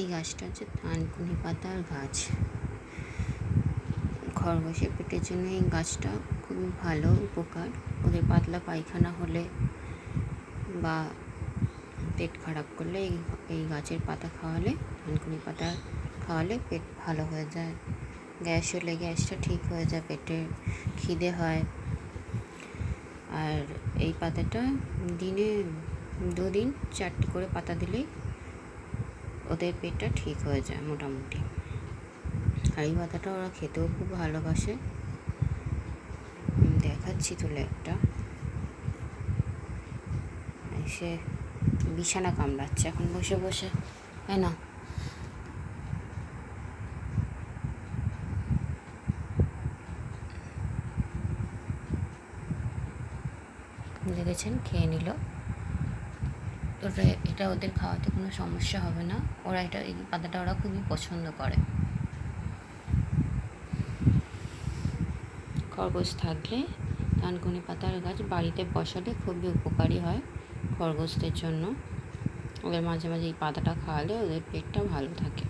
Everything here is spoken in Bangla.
এই গাছটা হচ্ছে থানকুনি পাতার গাছ। খরগোশের পেটের জন্য এই গাছটা খুবই ভালো উপকার। ওদের পাতলা পায়খানা হলে বা পেট খারাপ করলে এই এই গাছের পাতা খাওয়ালে, থানকুনি পাতা খাওয়ালে পেট ভালো হয়ে যায়। গ্যাস হলে গ্যাসটা ঠিক হয়ে যায়, পেটে খিদে হয়। আর এই পাতাটা দিনে দুদিন চারটি করে পাতা দিলেই ওদের পেটটা ঠিক হয়ে যায় মোটামুটি। এই পাতাটা ওরা খেতেও খুব ভালোবাসে। দেখাচ্ছি তুলে একটা। সে বিছানা কামড়াচ্ছে এখন বসে বসে, তাই না? দেখেছেন? খেয়ে নিল। ওটা এটা ওদের খাওয়াতে কোনো সমস্যা হবে না। ওরা এটা, এই পাতাটা ওরা খুবই পছন্দ করে। খরগোশ থাকলে থানকুনি পাতার গাছ বাড়িতে বসালে খুবই উপকারী হয় খরগোশদের জন্য। ওদের মাঝে মাঝে এই পাতাটা খাওয়ালে ওদের পেটটা ভালো থাকে।